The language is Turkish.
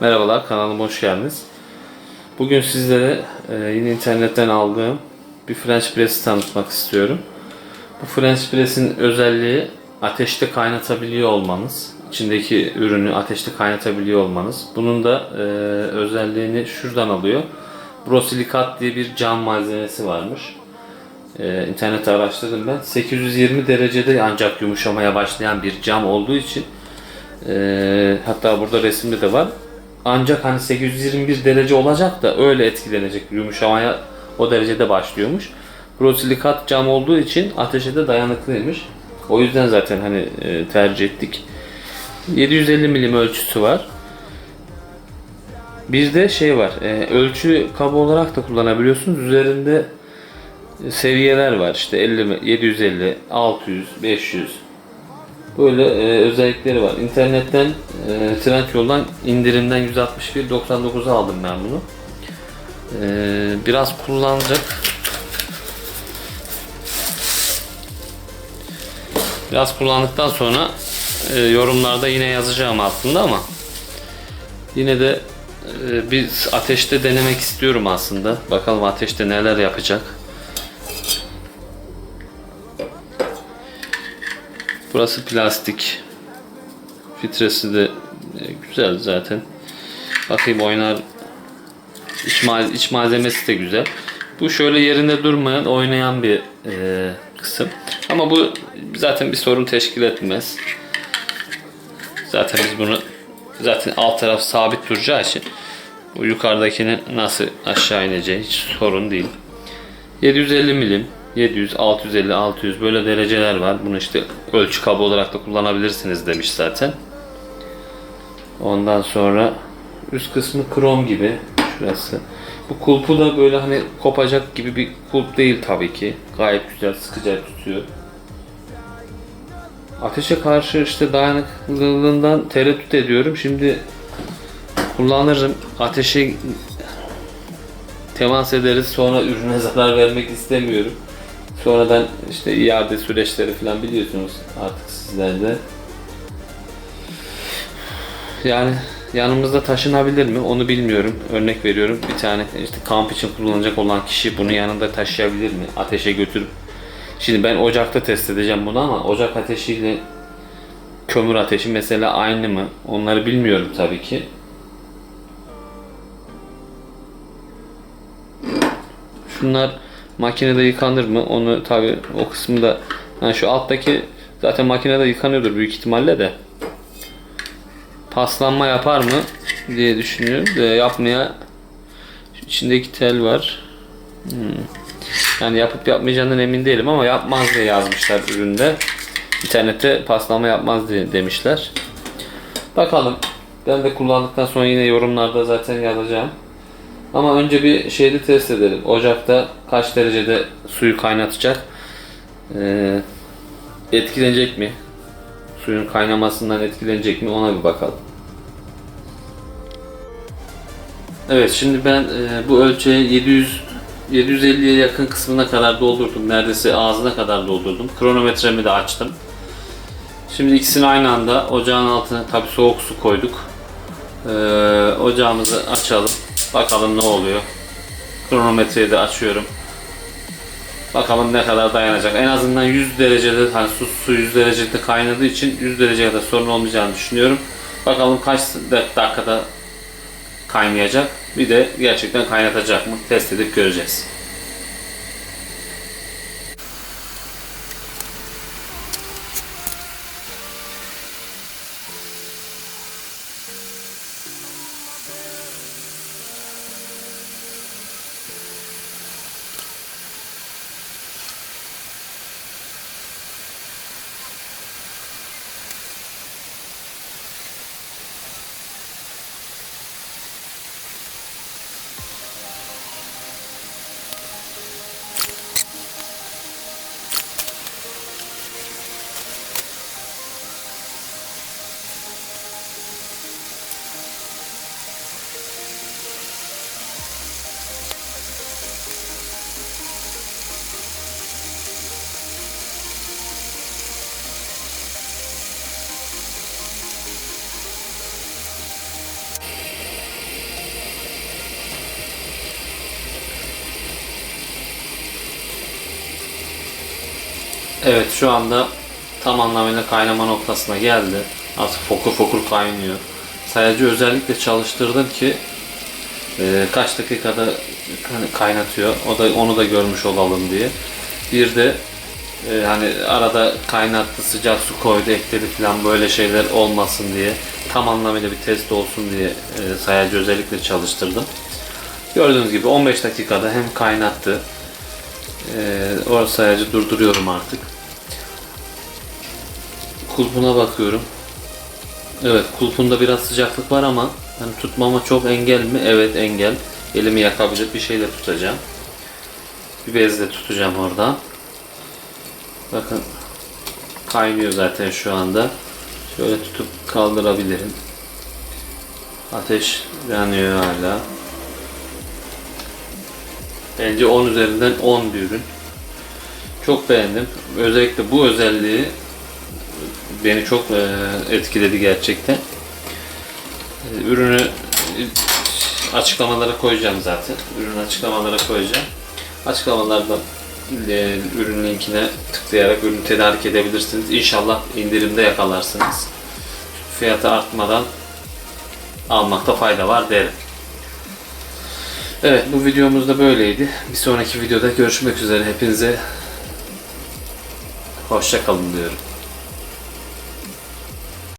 Merhabalar kanalıma hoş geldiniz. Bugün sizlere e, yine internetten aldığım bir French press'i tanıtmak istiyorum. Bu French press'in özelliği ateşte kaynatabiliyor olmanız. İçindeki ürünü ateşte kaynatabiliyor olmanız. Bunun da e, özelliğini şuradan alıyor. Brosilikat diye bir cam malzemesi varmış. E, internette araştırdım ben. 820 derecede ancak yumuşamaya başlayan bir cam olduğu için e, hatta burada resimde de var. Ancak hani 821 derece olacak da öyle etkilenecek yumuşamaya o derecede başlıyormuş. Brosilikat cam olduğu için ateşe de dayanıklıymış. O yüzden zaten hani e, tercih ettik. 750 milim ölçüsü var. Bir de şey var. e, ölçü kabı olarak da kullanabiliyorsunuz. Üzerinde seviyeler var. İşte 50, 750, 600, 500. Böyle e, özellikleri var. İnternetten e, Trendyol'dan indirimden 161.99'a aldım ben bunu. E, biraz kullanacak. Biraz kullandıktan sonra e, yorumlarda yine yazacağım aslında ama yine de e, bir ateşte denemek istiyorum aslında. Bakalım ateşte neler yapacak. Burası plastik. Filtresi de e, güzel zaten. Bakayım oynar. İç, mal- iç malzemesi de güzel. Bu şöyle yerinde durmayan, oynayan bir e, kısım. Ama bu zaten bir sorun teşkil etmez. Zaten biz bunu zaten alt taraf sabit duracağı için bu yukarıdakinin nasıl aşağı ineceği hiç sorun değil. 750 milim, 700, 650, 600 böyle dereceler var. Bunu işte ölçü kabı olarak da kullanabilirsiniz demiş zaten. Ondan sonra üst kısmı krom gibi şurası. Bu kulpu da böyle hani kopacak gibi bir kulp değil tabii ki. Gayet güzel sıkıca tutuyor. Ateşe karşı işte dayanıklılığından tereddüt ediyorum. Şimdi kullanırım. Ateşe temas ederiz sonra ürüne zarar vermek istemiyorum. Sonradan işte iade süreçleri falan biliyorsunuz artık sizler de. Yani yanımızda taşınabilir mi onu bilmiyorum. Örnek veriyorum bir tane işte kamp için kullanacak olan kişi bunu yanında taşıyabilir mi? Ateşe götürüp Şimdi ben ocakta test edeceğim bunu ama ocak ateşiyle kömür ateşi mesela aynı mı? Onları bilmiyorum tabii ki. Şunlar makinede yıkanır mı? Onu tabii o kısmı da yani şu alttaki zaten makinede yıkanıyordur büyük ihtimalle de. Paslanma yapar mı diye düşünüyorum. De yapmaya içindeki tel var. Hmm. Yani yapıp yapmayacağından emin değilim ama yapmaz diye yazmışlar üründe. İnternette paslama yapmaz diye demişler. Bakalım. Ben de kullandıktan sonra yine yorumlarda zaten yazacağım. Ama önce bir şeyde test edelim. Ocakta kaç derecede suyu kaynatacak? Ee, etkilenecek mi? Suyun kaynamasından etkilenecek mi? Ona bir bakalım. Evet şimdi ben e, bu ölçüye 700 750'ye yakın kısmına kadar doldurdum. Neredeyse ağzına kadar doldurdum. Kronometremi de açtım. Şimdi ikisini aynı anda ocağın altına tabi soğuk su koyduk. Ee, ocağımızı açalım. Bakalım ne oluyor. Kronometreyi de açıyorum. Bakalım ne kadar dayanacak. En azından 100 derecede hani su, su 100 derecede kaynadığı için 100 dereceye kadar sorun olmayacağını düşünüyorum. Bakalım kaç dakikada kaynayacak. Bir de gerçekten kaynatacak mı test edip göreceğiz. Evet şu anda tam anlamıyla kaynama noktasına geldi. Artık fokur fokur kaynıyor. Sadece özellikle çalıştırdım ki e, kaç dakikada hani kaynatıyor. O da onu da görmüş olalım diye. Bir de e, hani arada kaynattı, sıcak su koydu, ekledi falan böyle şeyler olmasın diye tam anlamıyla bir test olsun diye e, sayacı özellikle çalıştırdım. Gördüğünüz gibi 15 dakikada hem kaynattı. E, orası sayacı durduruyorum artık. Kulpuna bakıyorum. Evet kulpunda biraz sıcaklık var ama hani tutmama çok engel mi? Evet engel. Elimi yakabilir bir şeyle tutacağım. Bir bezle tutacağım oradan. Bakın kaynıyor zaten şu anda. Şöyle tutup kaldırabilirim. Ateş yanıyor hala. Bence 10 üzerinden 10 bir ürün. Çok beğendim. Özellikle bu özelliği beni çok e, etkiledi gerçekten. E, Ürünü e, açıklamalara koyacağım zaten. Ürün açıklamalara koyacağım. Açıklamalarda ürün linkine tıklayarak ürünü tedarik edebilirsiniz. İnşallah indirimde yakalarsınız. Fiyatı artmadan almakta fayda var derim. Evet bu videomuz da böyleydi. Bir sonraki videoda görüşmek üzere. Hepinize hoşça kalın diyorum.